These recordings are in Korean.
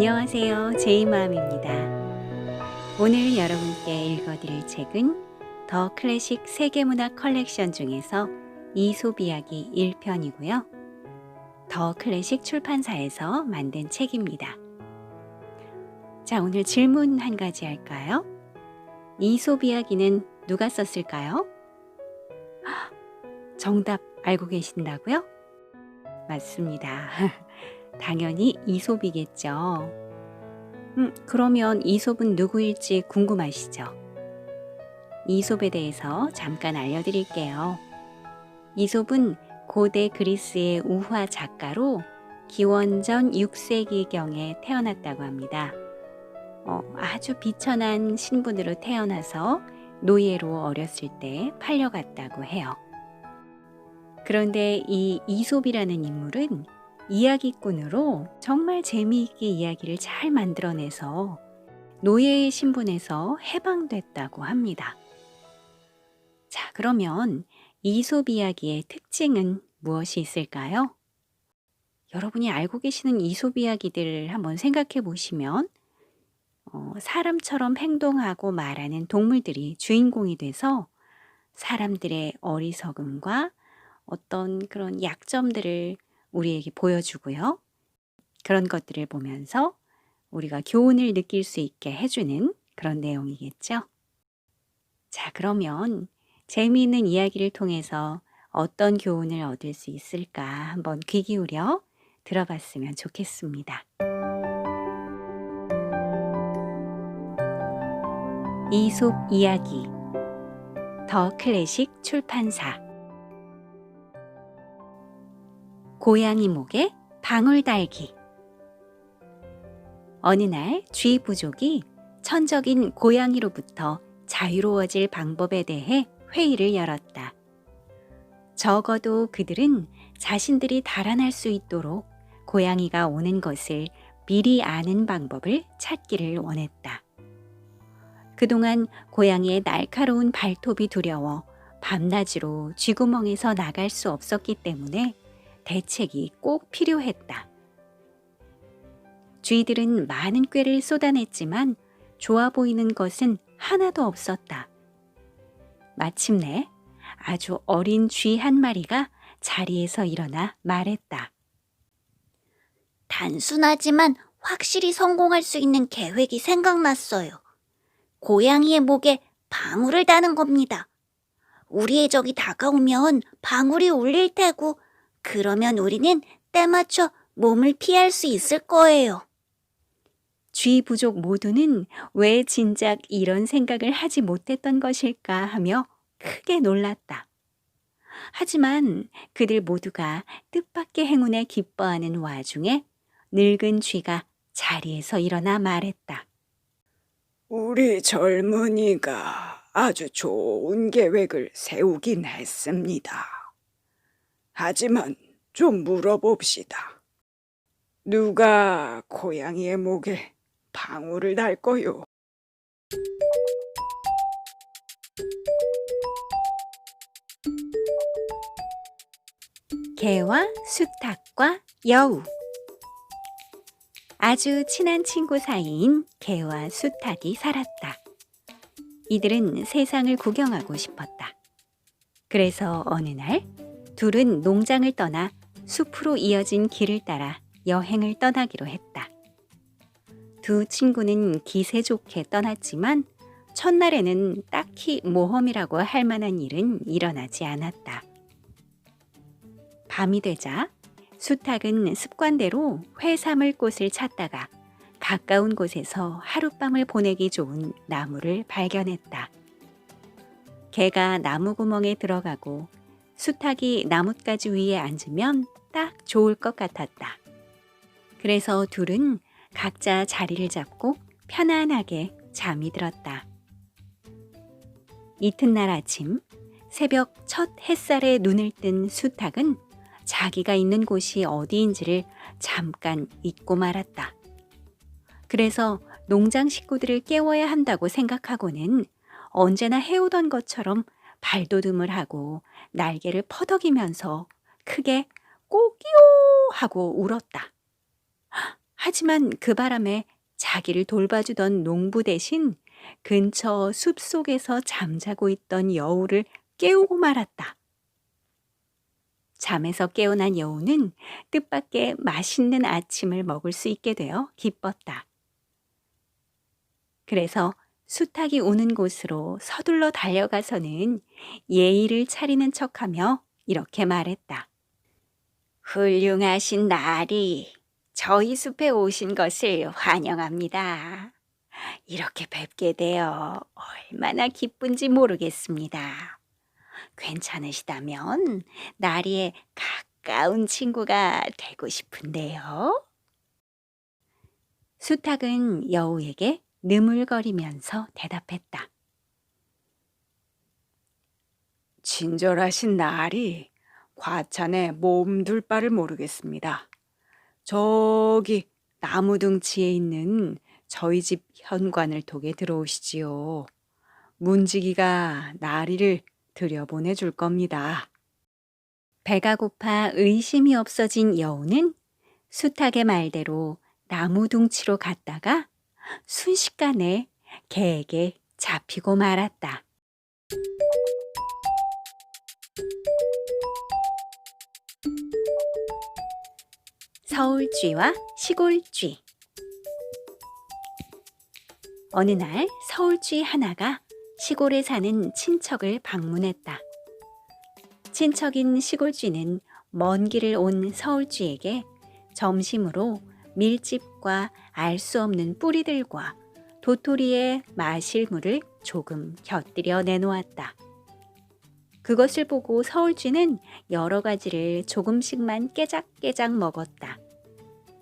안녕하세요. 제이맘입니다. 오늘 여러분께 읽어드릴 책은 더 클래식 세계문학 컬렉션 중에서 이야기 1편이고요. 더 클래식 출판사에서 만든 책입니다. 자, 오늘 질문 한 가지 할까요? 이솝 이야기는 누가 썼을까요? 헉, 정답 알고 계신다고요? 맞습니다. 당연히 이솝이겠죠. 음, 그러면 이솝은 누구일지 궁금하시죠? 이솝에 대해서 잠깐 알려드릴게요. 이솝은 고대 그리스의 우화 작가로 기원전 6세기경에 태어났다고 합니다. 어, 아주 비천한 신분으로 태어나서 노예로 어렸을 때 팔려갔다고 해요. 그런데 이 이솝이라는 인물은 이야기꾼으로 정말 재미있게 이야기를 잘 만들어내서 노예의 신분에서 해방됐다고 합니다. 자, 그러면 이솝 이야기의 특징은 무엇이 있을까요? 여러분이 알고 계시는 이솝 이야기들을 한번 생각해 보시면 어, 사람처럼 행동하고 말하는 동물들이 주인공이 돼서 사람들의 어리석음과 어떤 그런 약점들을 우리에게 보여주고요. 그런 것들을 보면서 우리가 교훈을 느낄 수 있게 해주는 그런 내용이겠죠. 자, 그러면 재미있는 이야기를 통해서 어떤 교훈을 얻을 수 있을까 한번 귀 기울여 들어봤으면 좋겠습니다. 이솝 이야기 더 클래식 출판사 고양이 목에 방울 달기 어느 날 쥐 부족이 천적인 고양이로부터 자유로워질 방법에 대해 회의를 열었다. 적어도 그들은 자신들이 달아날 수 있도록 고양이가 오는 것을 미리 아는 방법을 찾기를 원했다. 그동안 고양이의 날카로운 발톱이 두려워 밤낮으로 쥐구멍에서 나갈 수 없었기 때문에 대책이 꼭 필요했다. 쥐들은 많은 꾀를 쏟아냈지만 좋아 보이는 것은 하나도 없었다. 마침내 아주 어린 쥐 한 마리가 자리에서 일어나 말했다. 단순하지만 확실히 성공할 수 있는 계획이 생각났어요. 고양이의 목에 방울을 다는 겁니다. 우리의 적이 다가오면 방울이 울릴 테고, 그러면 우리는 때맞춰 몸을 피할 수 있을 거예요. 쥐 부족 모두는 왜 진작 이런 생각을 하지 못했던 것일까 하며 크게 놀랐다. 하지만 그들 모두가 뜻밖의 행운에 기뻐하는 와중에 늙은 쥐가 자리에서 일어나 말했다. 우리 젊은이가 아주 좋은 계획을 세우긴 했습니다. 하지만 좀 물어봅시다. 누가 고양이의 목에 방울을 달 거요? 개와 수탉과 여우. 아주 친한 친구 사이인 개와 수탉이 살았다. 이들은 세상을 구경하고 싶었다. 그래서 어느 날 둘은 농장을 떠나 숲으로 이어진 길을 따라 여행을 떠나기로 했다. 두 친구는 기세 좋게 떠났지만 첫날에는 딱히 모험이라고 할 만한 일은 일어나지 않았다. 밤이 되자 수탉은 습관대로 회삼을 꽃을 찾다가 가까운 곳에서 하룻밤을 보내기 좋은 나무를 발견했다. 개가 나무 구멍에 들어가고 수탉이 나뭇가지 위에 앉으면 딱 좋을 것 같았다. 그래서 둘은 각자 자리를 잡고 편안하게 잠이 들었다. 이튿날 아침 새벽 첫 햇살에 눈을 뜬 수탉은 자기가 있는 곳이 어디인지를 잠깐 잊고 말았다. 그래서 농장 식구들을 깨워야 한다고 생각하고는 언제나 해오던 것처럼 발돋움을 하고 날개를 퍼덕이면서 크게 꼬기요 하고 울었다. 하지만 그 바람에 자기를 돌봐주던 농부 대신 근처 숲 속에서 잠자고 있던 여우를 깨우고 말았다. 잠에서 깨어난 여우는 뜻밖의 맛있는 아침을 먹을 수 있게 되어 기뻤다. 그래서 수탉이 오는 곳으로 서둘러 달려가서는 예의를 차리는 척하며 이렇게 말했다. 훌륭하신 나리, 저희 숲에 오신 것을 환영합니다. 이렇게 뵙게 되어 얼마나 기쁜지 모르겠습니다. 괜찮으시다면 나리의 가까운 친구가 되고 싶은데요. 수탉은 여우에게 느물거리면서 대답했다. 친절하신 날이 과찬에 몸둘 바를 모르겠습니다. 저기 나무 등치에 있는 저희 집 현관을 통해 들어오시지요. 문지기가 나리를 들여보내 줄 겁니다. 배가 고파 의심이 없어진 여우는 수탉의 말대로 나무 둥치로 갔다가 순식간에 개에게 잡히고 말았다. 서울쥐와 시골쥐 어느 날 서울쥐 하나가 시골에 사는 친척을 방문했다. 친척인 시골쥐는 먼 길을 온 서울쥐에게 점심으로 밀집과 알 수 없는 뿌리들과 도토리에 마실 물을 조금 곁들여 내놓았다. 그것을 보고 서울쥐는 여러 가지를 조금씩만 깨작깨작 먹었다.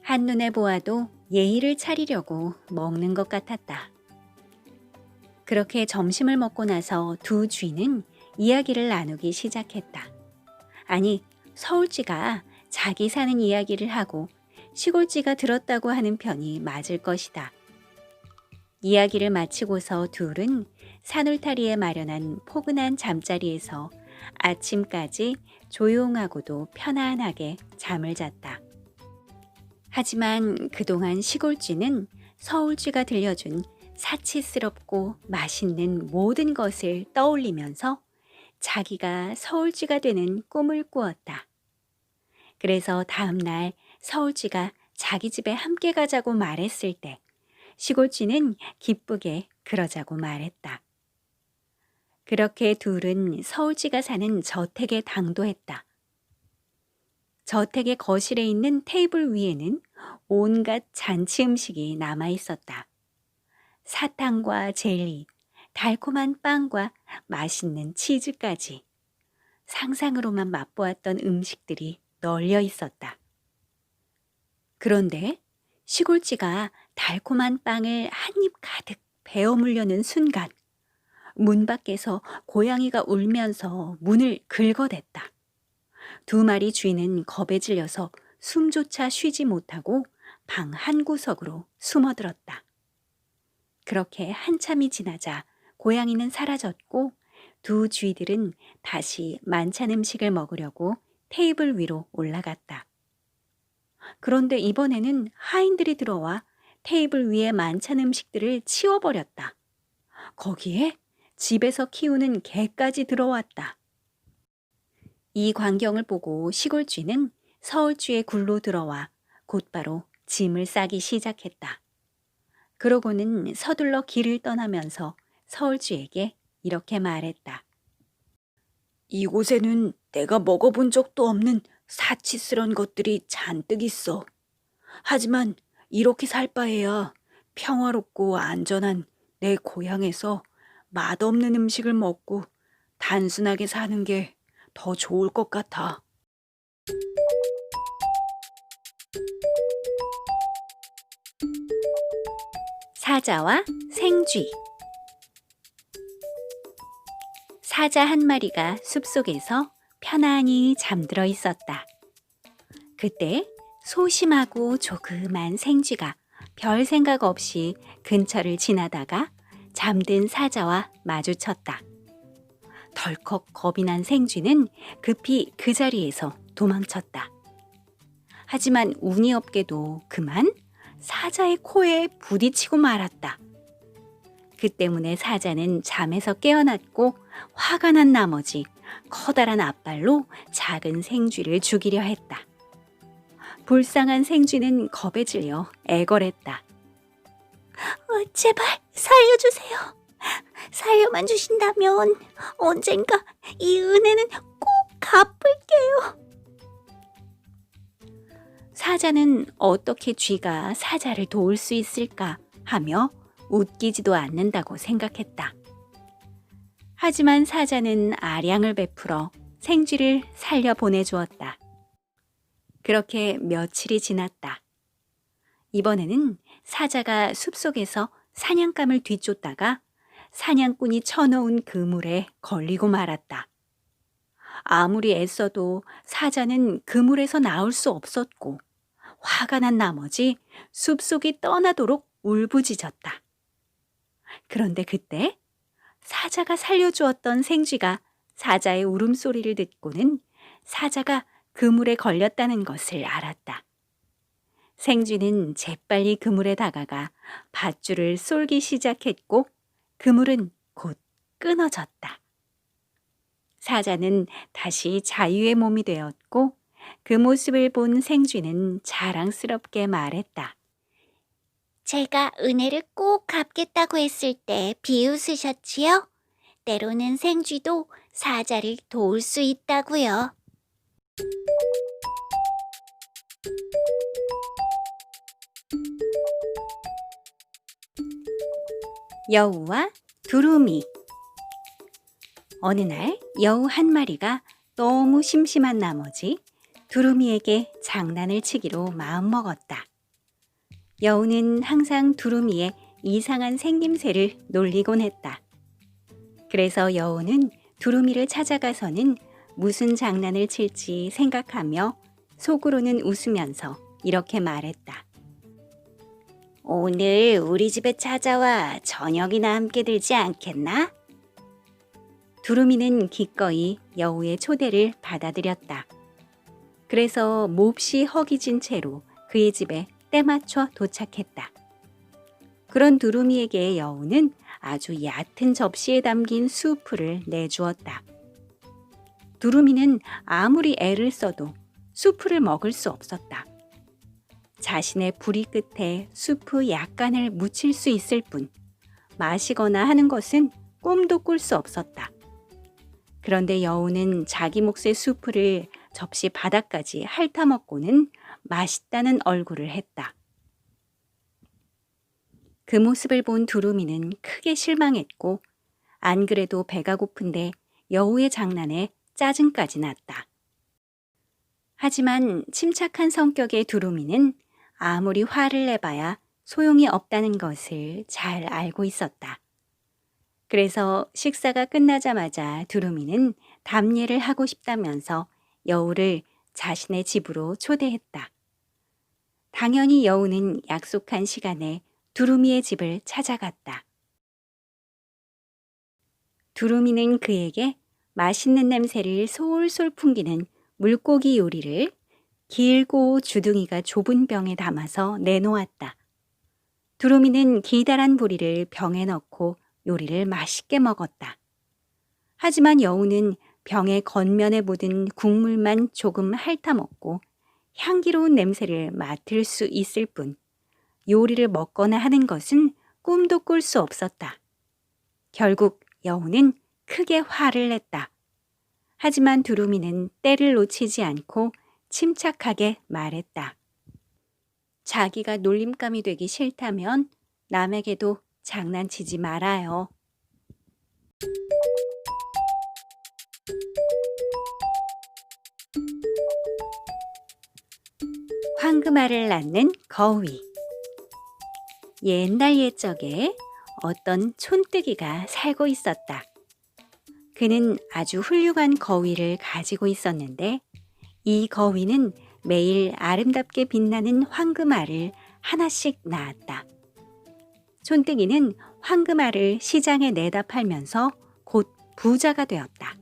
한눈에 보아도 예의를 차리려고 먹는 것 같았다. 그렇게 점심을 먹고 나서 두 쥐는 이야기를 나누기 시작했다. 아니, 서울쥐가 자기 사는 이야기를 하고 시골쥐가 들었다고 하는 편이 맞을 것이다. 이야기를 마치고서 둘은 산울타리에 마련한 포근한 잠자리에서 아침까지 조용하고도 편안하게 잠을 잤다. 하지만 그동안 시골쥐는 서울쥐가 들려준 사치스럽고 맛있는 모든 것을 떠올리면서 자기가 서울쥐가 되는 꿈을 꾸었다. 그래서 다음날 서울쥐가 자기 집에 함께 가자고 말했을 때 시골쥐는 기쁘게 그러자고 말했다. 그렇게 둘은 서울쥐가 사는 저택에 당도했다. 저택의 거실에 있는 테이블 위에는 온갖 잔치 음식이 남아 있었다. 사탕과 젤리, 달콤한 빵과 맛있는 치즈까지 상상으로만 맛보았던 음식들이 널려 있었다. 그런데 시골쥐가 달콤한 빵을 한 입 가득 베어 물려는 순간 문 밖에서 고양이가 울면서 문을 긁어댔다. 두 마리 쥐는 겁에 질려서 숨조차 쉬지 못하고 방 한 구석으로 숨어들었다. 그렇게 한참이 지나자 고양이는 사라졌고 두 쥐들은 다시 만찬 음식을 먹으려고 테이블 위로 올라갔다. 그런데 이번에는 하인들이 들어와 테이블 위에 만찬 음식들을 치워버렸다. 거기에 집에서 키우는 개까지 들어왔다. 이 광경을 보고 시골쥐는 서울쥐의 굴로 들어와 곧바로 짐을 싸기 시작했다. 그러고는 서둘러 길을 떠나면서 서울쥐에게 이렇게 말했다. 이곳에는 내가 먹어본 적도 없는 사치스런 것들이 잔뜩 있어. 하지만 이렇게 살 바에야 평화롭고 안전한 내 고향에서 맛없는 음식을 먹고 단순하게 사는 게 더 좋을 것 같아. 사자와 생쥐 사자 한 마리가 숲속에서 편안히 잠들어 있었다. 그때 소심하고 조그만 생쥐가 별 생각 없이 근처를 지나다가 잠든 사자와 마주쳤다. 덜컥 겁이 난 생쥐는 급히 그 자리에서 도망쳤다. 하지만 운이 없게도 그만 사자의 코에 부딪히고 말았다. 그 때문에 사자는 잠에서 깨어났고 화가 난 나머지 커다란 앞발로 작은 생쥐를 죽이려 했다. 불쌍한 생쥐는 겁에 질려 애걸했다. 어, 제발 살려주세요. 살려만 주신다면 언젠가 이 은혜는 꼭 갚을게요. 사자는 어떻게 쥐가 사자를 도울 수 있을까 하며 웃기지도 않는다고 생각했다. 하지만 사자는 아량을 베풀어 생쥐를 살려 보내주었다. 그렇게 며칠이 지났다. 이번에는 사자가 숲속에서 사냥감을 뒤쫓다가 사냥꾼이 쳐놓은 그물에 걸리고 말았다. 아무리 애써도 사자는 그물에서 나올 수 없었고 화가 난 나머지 숲속이 떠나도록 울부짖었다. 그런데 그때 사자가 살려주었던 생쥐가 사자의 울음소리를 듣고는 사자가 그물에 걸렸다는 것을 알았다. 생쥐는 재빨리 그물에 다가가 밧줄을 쏠기 시작했고 그물은 곧 끊어졌다. 사자는 다시 자유의 몸이 되었고 그 모습을 본 생쥐는 자랑스럽게 말했다. 제가 은혜를 꼭 갚겠다고 했을 때 비웃으셨지요? 때로는 생쥐도 사자를 도울 수 있다고요. 여우와 두루미 어느 날 여우 한 마리가 너무 심심한 나머지 두루미에게 장난을 치기로 마음먹었다. 여우는 항상 두루미의 이상한 생김새를 놀리곤 했다. 그래서 여우는 두루미를 찾아가서는 무슨 장난을 칠지 생각하며 속으로는 웃으면서 이렇게 말했다. 오늘 우리 집에 찾아와 저녁이나 함께 들지 않겠나? 두루미는 기꺼이 여우의 초대를 받아들였다. 그래서 몹시 허기진 채로 그의 집에 때맞춰 도착했다. 그런 두루미에게 여우는 아주 얕은 접시에 담긴 수프를 내주었다. 두루미는 아무리 애를 써도 수프를 먹을 수 없었다. 자신의 부리 끝에 수프 약간을 묻힐 수 있을 뿐 마시거나 하는 것은 꿈도 꿀 수 없었다. 그런데 여우는 자기 몫의 수프를 접시 바닥까지 핥아먹고는 맛있다는 얼굴을 했다. 그 모습을 본 두루미는 크게 실망했고 안 그래도 배가 고픈데 여우의 장난에 짜증까지 났다. 하지만 침착한 성격의 두루미는 아무리 화를 내봐야 소용이 없다는 것을 잘 알고 있었다. 그래서 식사가 끝나자마자 두루미는 담례를 하고 싶다면서 여우를 자신의 집으로 초대했다. 당연히 여우는 약속한 시간에 두루미의 집을 찾아갔다. 두루미는 그에게 맛있는 냄새를 솔솔 풍기는 물고기 요리를 길고 주둥이가 좁은 병에 담아서 내놓았다. 두루미는 기다란 부리를 병에 넣고 요리를 맛있게 먹었다. 하지만 여우는 병의 겉면에 묻은 국물만 조금 핥아먹고 향기로운 냄새를 맡을 수 있을 뿐 요리를 먹거나 하는 것은 꿈도 꿀 수 없었다. 결국 여우는 크게 화를 냈다. 하지만 두루미는 때를 놓치지 않고 침착하게 말했다. 자기가 놀림감이 되기 싫다면 남에게도 장난치지 말아요. 황금알을 낳는 거위. 옛날 옛적에 어떤 촌뜨기가 살고 있었다. 그는 아주 훌륭한 거위를 가지고 있었는데 이 거위는 매일 아름답게 빛나는 황금알을 하나씩 낳았다. 촌뜨기는 황금알을 시장에 내다 팔면서 곧 부자가 되었다.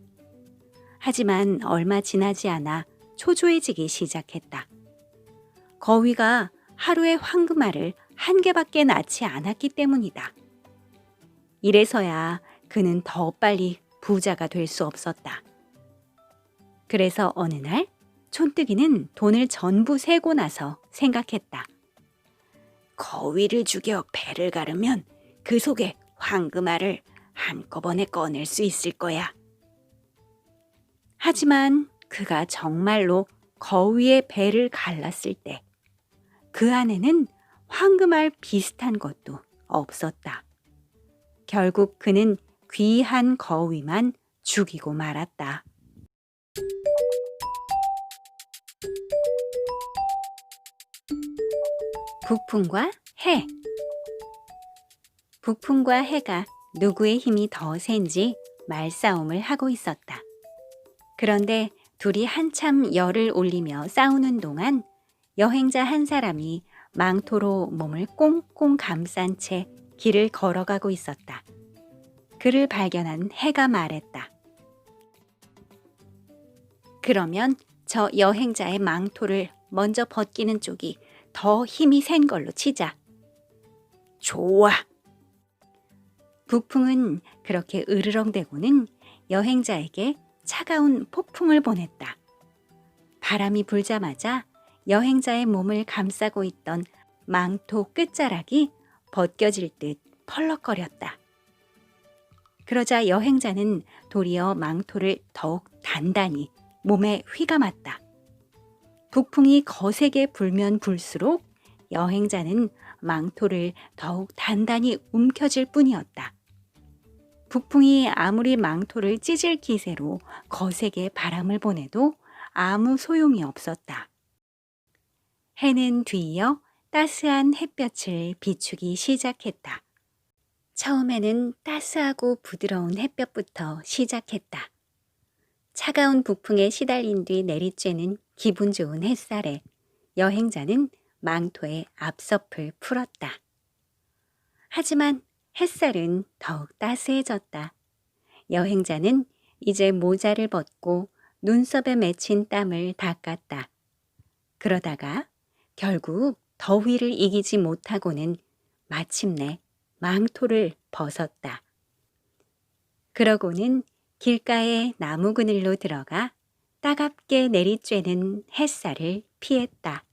하지만 얼마 지나지 않아 초조해지기 시작했다. 거위가 하루에 황금알을 한 개밖에 낳지 않았기 때문이다. 이래서야 그는 더 빨리 부자가 될 수 없었다. 그래서 어느 날 촌뜨기는 돈을 전부 세고 나서 생각했다. 거위를 죽여 배를 가르면 그 속에 황금알을 한꺼번에 꺼낼 수 있을 거야. 하지만 그가 정말로 거위의 배를 갈랐을 때 그 안에는 황금알 비슷한 것도 없었다. 결국 그는 귀한 거위만 죽이고 말았다. 북풍과 해 북풍과 해가 누구의 힘이 더 센지 말싸움을 하고 있었다. 그런데 둘이 한참 열을 올리며 싸우는 동안 여행자 한 사람이 망토로 몸을 꽁꽁 감싼 채 길을 걸어가고 있었다. 그를 발견한 해가 말했다. 그러면 저 여행자의 망토를 먼저 벗기는 쪽이 더 힘이 센 걸로 치자. 좋아. 북풍은 그렇게 으르렁대고는 여행자에게 차가운 폭풍을 보냈다. 바람이 불자마자 여행자의 몸을 감싸고 있던 망토 끝자락이 벗겨질 듯 펄럭거렸다. 그러자 여행자는 도리어 망토를 더욱 단단히 몸에 휘감았다. 북풍이 거세게 불면 불수록 여행자는 망토를 더욱 단단히 움켜쥘 뿐이었다. 북풍이 아무리 망토를 찢을 기세로 거세게 바람을 보내도 아무 소용이 없었다. 해는 뒤이어 따스한 햇볕을 비추기 시작했다. 처음에는 따스하고 부드러운 햇볕부터 시작했다. 차가운 북풍에 시달린 뒤 내리쬐는 기분 좋은 햇살에 여행자는 망토의 앞섭을 풀었다. 하지만 햇살은 더욱 따스해졌다. 여행자는 이제 모자를 벗고 눈썹에 맺힌 땀을 닦았다. 그러다가 결국 더위를 이기지 못하고는 마침내 망토를 벗었다. 그러고는 길가의 나무 그늘로 들어가 따갑게 내리쬐는 햇살을 피했다.